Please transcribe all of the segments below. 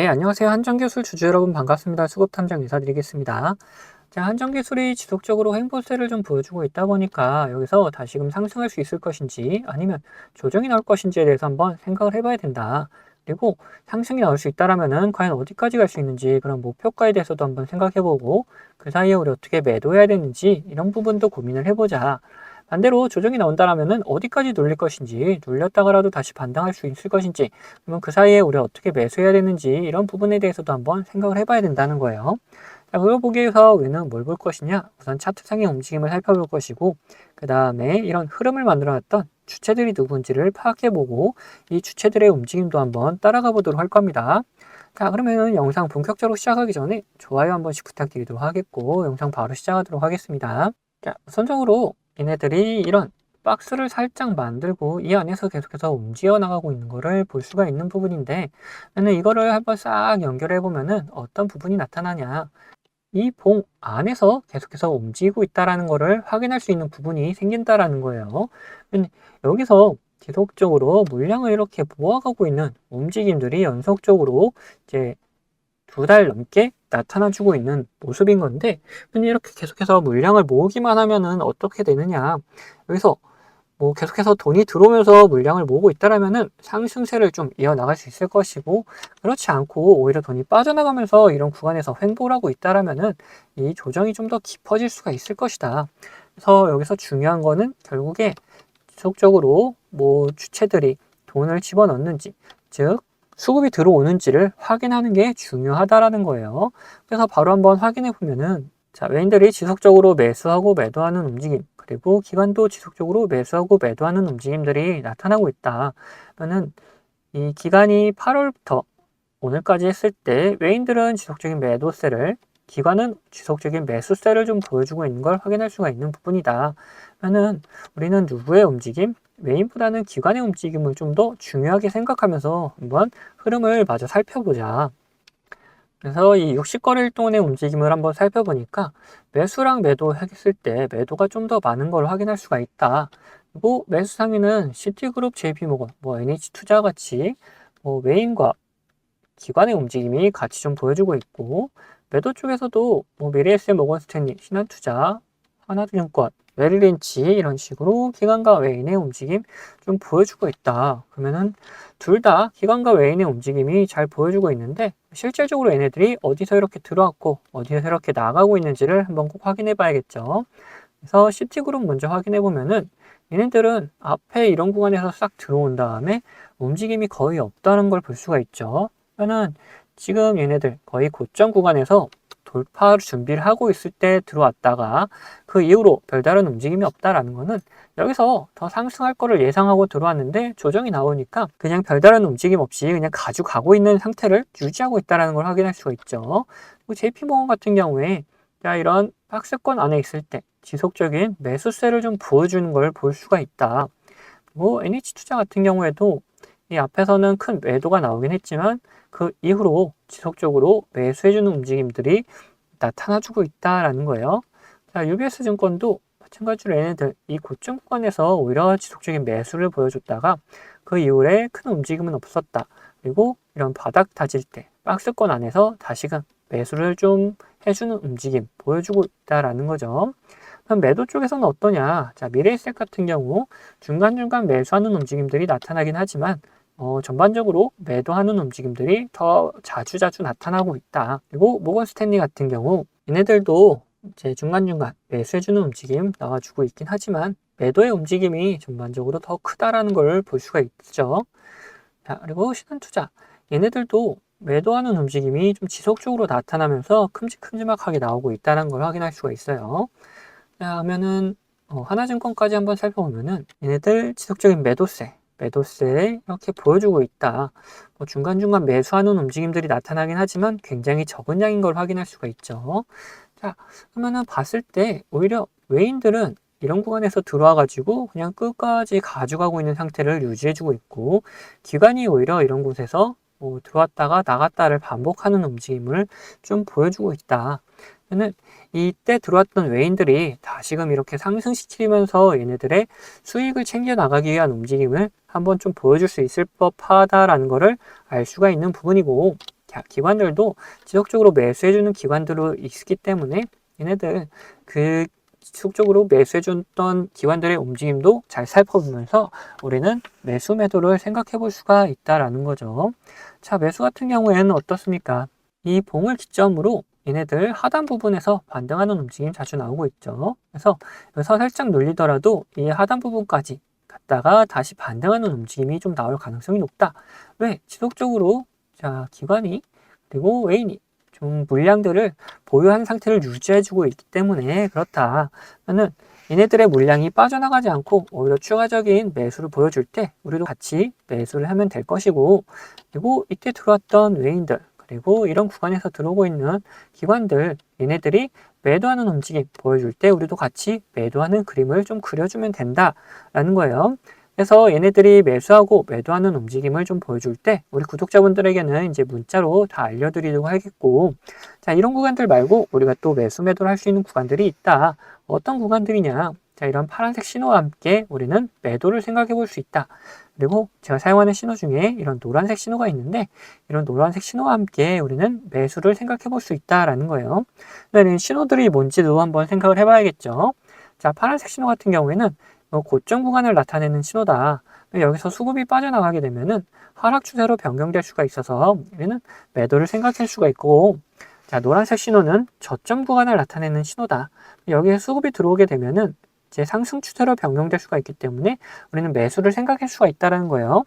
네, 안녕하세요. 한정기술 주주 여러분 반갑습니다. 수급탐정 인사드리겠습니다. 자, 한정기술이 지속적으로 횡보세를 좀 보여주고 있다 보니까 여기서 다시금 상승할 수 있을 것인지 아니면 조정이 나올 것인지에 대해서 한번 생각을 해봐야 된다. 그리고 상승이 나올 수 있다라면은 과연 어디까지 갈 수 있는지 그런 목표가에 대해서도 한번 생각해보고 그 사이에 우리 어떻게 매도해야 되는지 이런 부분도 고민을 해보자. 반대로 조정이 나온다라면은 어디까지 눌릴 것인지 눌렸다가라도 다시 반등할 수 있을 것인지 그러면 그 사이에 우리 어떻게 매수해야 되는지 이런 부분에 대해서도 한번 생각을 해봐야 된다는 거예요. 자, 그걸 보기 위해서 우리는 뭘 볼 것이냐? 우선 차트상의 움직임을 살펴볼 것이고 그 다음에 이런 흐름을 만들어놨던 주체들이 누군지를 파악해보고 이 주체들의 움직임도 한번 따라가 보도록 할 겁니다. 자, 그러면 영상 본격적으로 시작하기 전에 좋아요 한 번씩 부탁드리도록 하겠고 영상 바로 시작하도록 하겠습니다. 자, 우선적으로 얘네들이 이런 박스를 살짝 만들고 이 안에서 계속해서 움직여 나가고 있는 것을 볼 수가 있는 부분인데 나는 이거를 한번 싹 연결해 보면은 어떤 부분이 나타나냐 이 봉 안에서 계속해서 움직이고 있다라는 것을 확인할 수 있는 부분이 생긴다라는 거예요. 여기서 지속적으로 물량을 이렇게 모아가고 있는 움직임들이 연속적으로 이제 두 달 넘게 나타나주고 있는 모습인 건데 이렇게 계속해서 물량을 모으기만 하면은 어떻게 되느냐 여기서 뭐 계속해서 돈이 들어오면서 물량을 모으고 있다라면은 상승세를 좀 이어나갈 수 있을 것이고 그렇지 않고 오히려 돈이 빠져나가면서 이런 구간에서 횡보를 하고 있다라면은 이 조정이 좀 더 깊어질 수가 있을 것이다. 그래서 여기서 중요한 거는 결국에 지속적으로 뭐 주체들이 돈을 집어넣는지 즉 수급이 들어오는지를 확인하는 게 중요하다라는 거예요. 그래서 바로 한번 확인해 보면은 자, 외인들이 지속적으로 매수하고 매도하는 움직임, 그리고 기관도 지속적으로 매수하고 매도하는 움직임들이 나타나고 있다. 그러면 이 기간이 8월부터 오늘까지 했을 때 외인들은 지속적인 매도세를 기관은 지속적인 매수세를 좀 보여주고 있는 걸 확인할 수가 있는 부분이다. 그러면 우리는 누구의 움직임, 메인보다는 기관의 움직임을 좀 더 중요하게 생각하면서 한번 흐름을 마저 살펴보자. 그래서 이 60거래일 동안의 움직임을 한번 살펴보니까 매수랑 매도 했을 때 매도가 좀 더 많은 걸 확인할 수가 있다. 그리고 매수 상위는 시티그룹, JP모건, 뭐 NH투자 같이 뭐 메인과 기관의 움직임이 같이 좀 보여주고 있고 매도 쪽에서도 뭐 미래에셋, 모건스탠리, 신한투자, 하나증권, 메릴린치 이런 식으로 기관과 외인의 움직임 좀 보여주고 있다. 그러면은 둘 다 기관과 외인의 움직임이 잘 보여주고 있는데 실질적으로 얘네들이 어디서 이렇게 들어왔고 어디서 이렇게 나가고 있는지를 한번 꼭 확인해 봐야겠죠. 그래서 시티그룹 먼저 확인해 보면은 얘네들은 앞에 이런 구간에서 싹 들어온 다음에 움직임이 거의 없다는 걸 볼 수가 있죠. 그러면 지금 얘네들 거의 고점 구간에서 돌파 준비를 하고 있을 때 들어왔다가 그 이후로 별다른 움직임이 없다라는 거는 여기서 더 상승할 거를 예상하고 들어왔는데 조정이 나오니까 그냥 별다른 움직임 없이 그냥 가져가고 있는 상태를 유지하고 있다는 걸 확인할 수가 있죠. JP모건 같은 경우에 자, 이런 박스권 안에 있을 때 지속적인 매수세를 좀 보여주는 걸 볼 수가 있다. 그리고 NH투자 같은 경우에도 이 앞에서는 큰 매도가 나오긴 했지만 그 이후로 지속적으로 매수해주는 움직임들이 나타나주고 있다라는 거예요. 자, UBS 증권도 마찬가지로 얘네들 이 고점 구간에서 오히려 지속적인 매수를 보여줬다가 그 이후에 큰 움직임은 없었다. 그리고 이런 바닥 다질 때 박스권 안에서 다시금 매수를 좀 해주는 움직임 보여주고 있다라는 거죠. 그럼 매도 쪽에서는 어떠냐? 자, 미래에셋 같은 경우 중간중간 매수하는 움직임들이 나타나긴 하지만 어, 전반적으로 매도하는 움직임들이 더 자주 자주 나타나고 있다. 그리고 모건 스탠리 같은 경우 얘네들도 이제 중간중간 매수해주는 움직임 나와주고 있긴 하지만 매도의 움직임이 전반적으로 더 크다라는 걸 볼 수가 있죠. 자, 그리고 신한투자 얘네들도 매도하는 움직임이 좀 지속적으로 나타나면서 큼직큼직하게 나오고 있다는 걸 확인할 수가 있어요. 자, 하면은 어, 하나증권까지 한번 살펴보면은 얘네들 지속적인 매도세 매도세 이렇게 보여주고 있다. 뭐 중간중간 매수하는 움직임들이 나타나긴 하지만 굉장히 적은 양인 걸 확인할 수가 있죠. 자, 그러면은 봤을 때 오히려 외인들은 이런 구간에서 들어와 가지고 그냥 끝까지 가져가고 있는 상태를 유지해주고 있고 기관이 오히려 이런 곳에서 뭐 들어왔다가 나갔다를 반복하는 움직임을 좀 보여주고 있다. 는 이때 들어왔던 외인들이 다시금 이렇게 상승시키면서 얘네들의 수익을 챙겨 나가기 위한 움직임을 한번 좀 보여줄 수 있을 법하다라는 것을 알 수가 있는 부분이고 자, 기관들도 지속적으로 매수해주는 기관들로 있기 때문에 얘네들 그 지속적으로 매수해줬던 기관들의 움직임도 잘 살펴보면서 우리는 매수 매도를 생각해 볼 수가 있다라는 거죠. 자, 매수 같은 경우에는 어떻습니까? 이 봉을 기점으로 얘네들 하단 부분에서 반등하는 움직임 자주 나오고 있죠. 그래서 여기서 살짝 눌리더라도 이 하단 부분까지 갔다가 다시 반등하는 움직임이 좀 나올 가능성이 높다. 왜? 지속적으로 자 기관이 그리고 웨인이 좀 물량들을 보유한 상태를 유지해주고 있기 때문에 그렇다. 그러면 얘네들의 물량이 빠져나가지 않고 오히려 추가적인 매수를 보여줄 때 우리도 같이 매수를 하면 될 것이고 그리고 이때 들어왔던 웨인들 그리고 이런 구간에서 들어오고 있는 기관들 얘네들이 매도하는 움직임 보여줄 때 우리도 같이 매도하는 그림을 좀 그려주면 된다라는 거예요. 그래서 얘네들이 매수하고 매도하는 움직임을 좀 보여줄 때 우리 구독자분들에게는 이제 문자로 다 알려드리려고 하겠고 자 이런 구간들 말고 우리가 또 매수 매도를 할 수 있는 구간들이 있다 어떤 구간들이냐 자 이런 파란색 신호와 함께 우리는 매도를 생각해 볼 수 있다 그리고 제가 사용하는 신호 중에 이런 노란색 신호가 있는데 이런 노란색 신호와 함께 우리는 매수를 생각해 볼 수 있다라는 거예요 네, 신호들이 뭔지도 한번 생각을 해 봐야겠죠 자 파란색 신호 같은 경우에는 뭐 고점 구간을 나타내는 신호다. 여기서 수급이 빠져나가게 되면은 하락 추세로 변경될 수가 있어서 우리는 매도를 생각할 수가 있고 자 노란색 신호는 저점 구간을 나타내는 신호다. 여기에 수급이 들어오게 되면은 이제 상승 추세로 변경될 수가 있기 때문에 우리는 매수를 생각할 수가 있다는 거예요.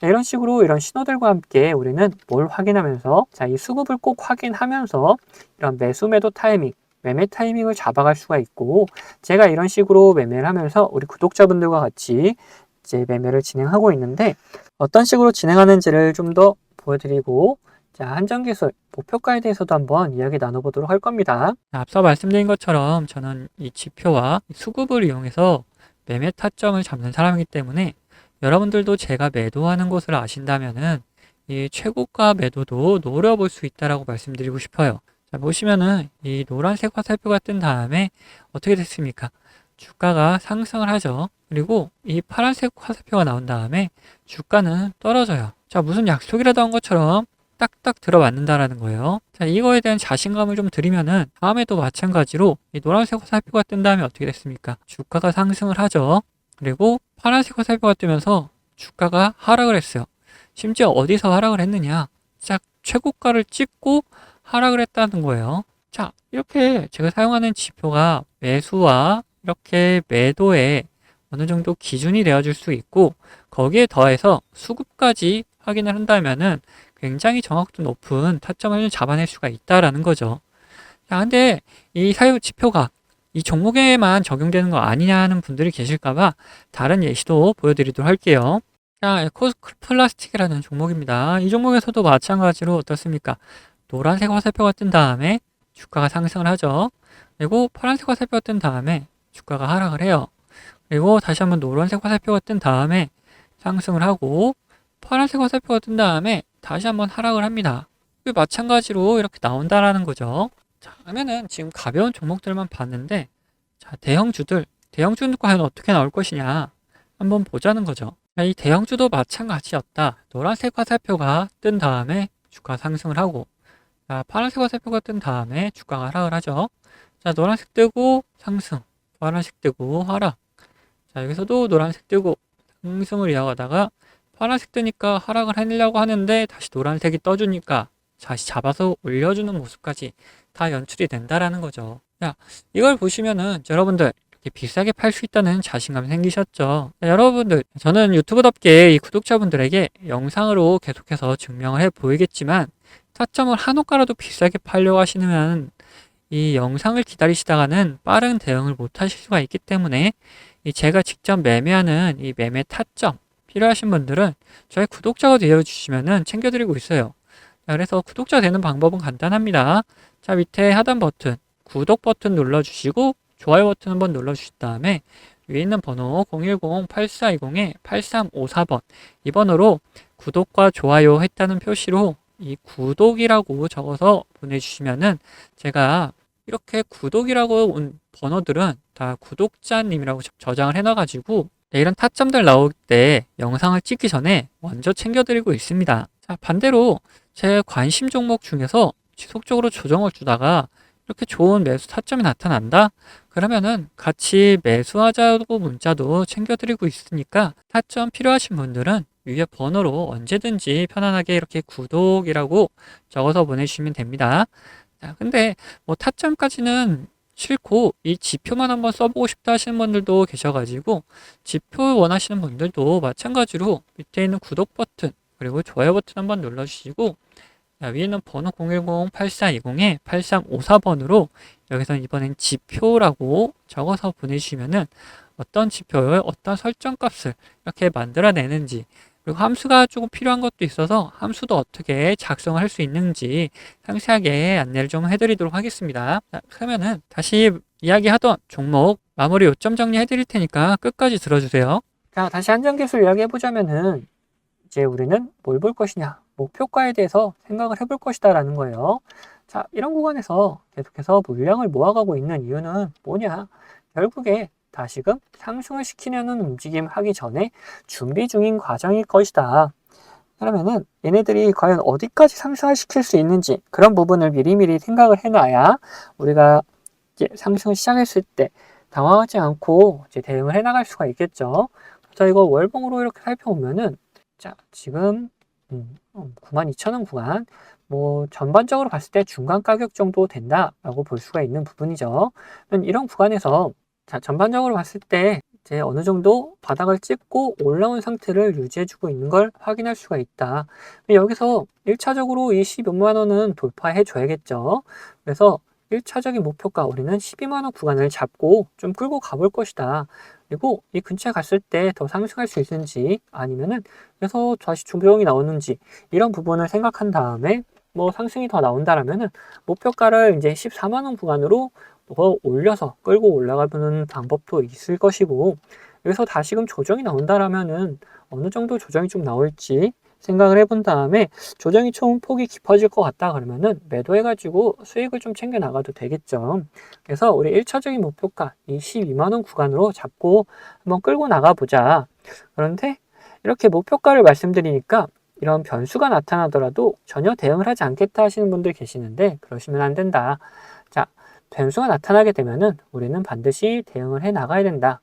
자, 이런 식으로 이런 신호들과 함께 우리는 뭘 확인하면서 자 이 수급을 꼭 확인하면서 이런 매수 매도 타이밍 매매 타이밍을 잡아갈 수가 있고 제가 이런 식으로 매매를 하면서 우리 구독자분들과 같이 이제 매매를 진행하고 있는데 어떤 식으로 진행하는지를 좀 더 보여드리고 자 한정기술 목표가에 대해서도 한번 이야기 나눠보도록 할 겁니다. 앞서 말씀드린 것처럼 저는 이 지표와 수급을 이용해서 매매 타점을 잡는 사람이기 때문에 여러분들도 제가 매도하는 곳을 아신다면은 이 최고가 매도도 노려볼 수 있다라고 말씀드리고 싶어요. 자, 보시면은 이 노란색 화살표가 뜬 다음에 어떻게 됐습니까? 주가가 상승을 하죠. 그리고 이 파란색 화살표가 나온 다음에 주가는 떨어져요. 자, 무슨 약속이라도 한 것처럼 딱딱 들어맞는다라는 거예요. 자, 이거에 대한 자신감을 좀 드리면은 다음에도 마찬가지로 이 노란색 화살표가 뜬 다음에 어떻게 됐습니까? 주가가 상승을 하죠. 그리고 파란색 화살표가 뜨면서 주가가 하락을 했어요. 심지어 어디서 하락을 했느냐? 딱 최고가를 찍고 하락을 했다는 거예요. 자, 이렇게 제가 사용하는 지표가 매수와 이렇게 매도에 어느 정도 기준이 되어줄 수 있고 거기에 더해서 수급까지 확인을 한다면은 굉장히 정확도 높은 타점을 잡아낼 수가 있다라는 거죠. 자, 근데 이 사유 지표가 이 종목에만 적용되는 거 아니냐는 분들이 계실까봐 다른 예시도 보여드리도록 할게요. 자, 에코 플라스틱이라는 종목입니다. 이 종목에서도 마찬가지로 어떻습니까? 노란색 화살표가 뜬 다음에 주가가 상승을 하죠. 그리고 파란색 화살표가 뜬 다음에 주가가 하락을 해요. 그리고 다시 한번 노란색 화살표가 뜬 다음에 상승을 하고 파란색 화살표가 뜬 다음에 다시 한번 하락을 합니다. 마찬가지로 이렇게 나온다라는 거죠. 자, 그러면은 지금 가벼운 종목들만 봤는데 자, 대형주들, 대형주는 과연 어떻게 나올 것이냐 한번 보자는 거죠. 자, 이 대형주도 마찬가지였다. 노란색 화살표가 뜬 다음에 주가 상승을 하고 자, 파란색 화살표가 뜬 다음에 주가가 하락을 하죠. 자, 노란색 뜨고 상승, 파란색 뜨고 하락. 자, 여기서도 노란색 뜨고 상승을 이어가다가 파란색 뜨니까 하락을 해내려고 하는데 다시 노란색이 떠주니까 다시 잡아서 올려주는 모습까지 다 연출이 된다라는 거죠. 자, 이걸 보시면은 여러분들 이렇게 비싸게 팔 수 있다는 자신감이 생기셨죠. 자, 여러분들, 저는 유튜브답게 이 구독자분들에게 영상으로 계속해서 증명을 해 보이겠지만 타점을 한호가라도 비싸게 팔려고 하시면 이 영상을 기다리시다가는 빠른 대응을 못 하실 수가 있기 때문에 제가 직접 매매하는 이 매매 타점 필요하신 분들은 저희 구독자가 되어주시면 챙겨드리고 있어요. 그래서 구독자 되는 방법은 간단합니다. 자, 밑에 하단 버튼, 구독 버튼 눌러주시고 좋아요 버튼 한번 눌러주신 다음에 위에 있는 번호 010-8420-8354번 이 번호로 구독과 좋아요 했다는 표시로 이 구독이라고 적어서 보내주시면은 제가 이렇게 구독이라고 온 번호들은 다 구독자님이라고 저장을 해놔가지고 네, 이런 타점들 나올 때 영상을 찍기 전에 먼저 챙겨드리고 있습니다. 자, 반대로 제 관심 종목 중에서 지속적으로 조정을 주다가 이렇게 좋은 매수 타점이 나타난다? 그러면은 같이 매수하자고 문자도 챙겨드리고 있으니까 타점 필요하신 분들은 위에 번호로 언제든지 편안하게 이렇게 구독이라고 적어서 보내주시면 됩니다. 자, 근데 뭐 타점까지는 싫고 이 지표만 한번 써보고 싶다 하시는 분들도 계셔가지고 지표 원하시는 분들도 마찬가지로 밑에 있는 구독 버튼 그리고 좋아요 버튼 한번 눌러주시고 자, 위에는 번호 010-8420에 8354번으로 여기서 이번엔 지표라고 적어서 보내주시면은 어떤 지표에 어떤 설정 값을 이렇게 만들어내는지 그리고 함수가 조금 필요한 것도 있어서 함수도 어떻게 작성을 할수 있는지 상세하게 안내를 좀 해드리도록 하겠습니다. 자, 그러면은 다시 이야기하던 종목 마무리 요점 정리 해 드릴 테니까 끝까지 들어주세요. 자, 다시 한정기술 이야기해 보자면은 이제 우리는 뭘 볼 것이냐 목표가에 대해서 생각을 해볼 것이다 라는 거예요. 자, 이런 구간에서 계속해서 물량을 모아가고 있는 이유는 뭐냐? 결국에 다시금 상승을 시키려는 움직임 하기 전에 준비 중인 과정일 것이다. 그러면은 얘네들이 과연 어디까지 상승을 시킬 수 있는지 그런 부분을 미리미리 생각을 해놔야 우리가 이제 상승을 시작했을 때 당황하지 않고 이제 대응을 해나갈 수가 있겠죠. 자, 이거 월봉으로 이렇게 살펴보면은 자, 지금 음, 92,000원 구간 뭐 전반적으로 봤을 때 중간 가격 정도 된다라고 볼 수가 있는 부분이죠. 이런 구간에서 자, 전반적으로 봤을 때 이제 어느 정도 바닥을 찍고 올라온 상태를 유지해주고 있는 걸 확인할 수가 있다. 여기서 1차적으로 이 12만 원은 돌파해 줘야겠죠. 그래서 1차적인 목표가 우리는 12만 원 구간을 잡고 좀 끌고 가볼 것이다. 그리고 이 근처에 갔을 때 더 상승할 수 있는지 아니면은 그래서 다시 조정이 나오는지 이런 부분을 생각한 다음에 뭐 상승이 더 나온다라면은 목표가를 이제 14만 원 구간으로 더 올려서 끌고 올라가는 방법도 있을 것이고 여기서 다시금 조정이 나온다라면은 어느 정도 조정이 좀 나올지 생각을 해본 다음에 조정이 좀 폭이 깊어질 것 같다 그러면은 매도해가지고 수익을 좀 챙겨 나가도 되겠죠. 그래서 우리 1차적인 목표가 이 12만원 구간으로 잡고 한번 끌고 나가보자. 그런데 이렇게 목표가를 말씀드리니까 이런 변수가 나타나더라도 전혀 대응을 하지 않겠다 하시는 분들 계시는데 그러시면 안 된다. 자, 변수가 나타나게 되면은 우리는 반드시 대응을 해 나가야 된다.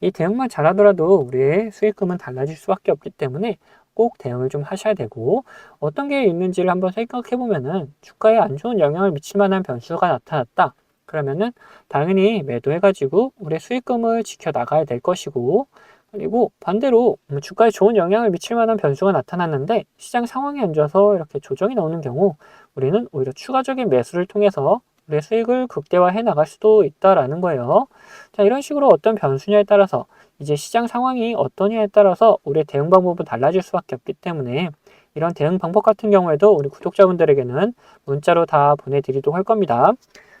이 대응만 잘하더라도 우리의 수익금은 달라질 수밖에 없기 때문에 꼭 대응을 좀 하셔야 되고 어떤 게 있는지를 한번 생각해 보면은 주가에 안 좋은 영향을 미칠 만한 변수가 나타났다. 그러면은 당연히 매도해 가지고 우리의 수익금을 지켜 나가야 될 것이고 그리고 반대로 뭐 주가에 좋은 영향을 미칠 만한 변수가 나타났는데 시장 상황이 안 좋아서 이렇게 조정이 나오는 경우 우리는 오히려 추가적인 매수를 통해서 내 수익을 극대화해 나갈 수도 있다라는 거예요. 자, 이런 식으로 어떤 변수냐에 따라서 이제 시장 상황이 어떠냐에 따라서 우리의 대응 방법은 달라질 수밖에 없기 때문에 이런 대응 방법 같은 경우에도 우리 구독자분들에게는 문자로 다 보내드리도록 할 겁니다.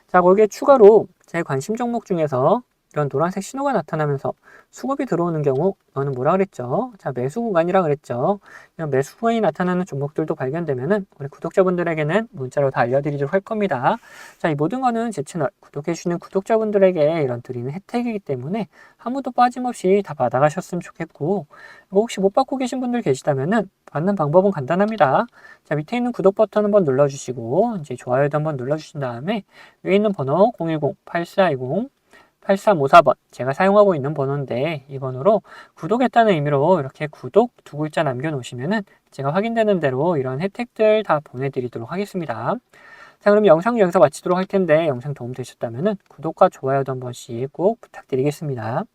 자, 거기에 추가로 제 관심 종목 중에서 이런 노란색 신호가 나타나면서 수급이 들어오는 경우 너는 뭐라 그랬죠? 자 매수 구간이라 그랬죠. 이런 매수 구간이 나타나는 종목들도 발견되면은 우리 구독자분들에게는 문자로 다 알려드리도록 할 겁니다. 자 이 모든 거는 제 채널 구독해 주시는 구독자분들에게 이런 드리는 혜택이기 때문에 아무도 빠짐없이 다 받아가셨으면 좋겠고 혹시 못 받고 계신 분들 계시다면은 받는 방법은 간단합니다. 자 밑에 있는 구독 버튼 한번 눌러주시고 이제 좋아요도 한번 눌러주신 다음에 위에 있는 번호 010-8420 8354번 제가 사용하고 있는 번호인데 이 번호로 구독했다는 의미로 이렇게 구독 두 글자 남겨놓으시면은 제가 확인되는 대로 이런 혜택들 다 보내드리도록 하겠습니다. 자 그럼 영상 여기서 마치도록 할 텐데 영상 도움 되셨다면 구독과 좋아요도 한 번씩 꼭 부탁드리겠습니다.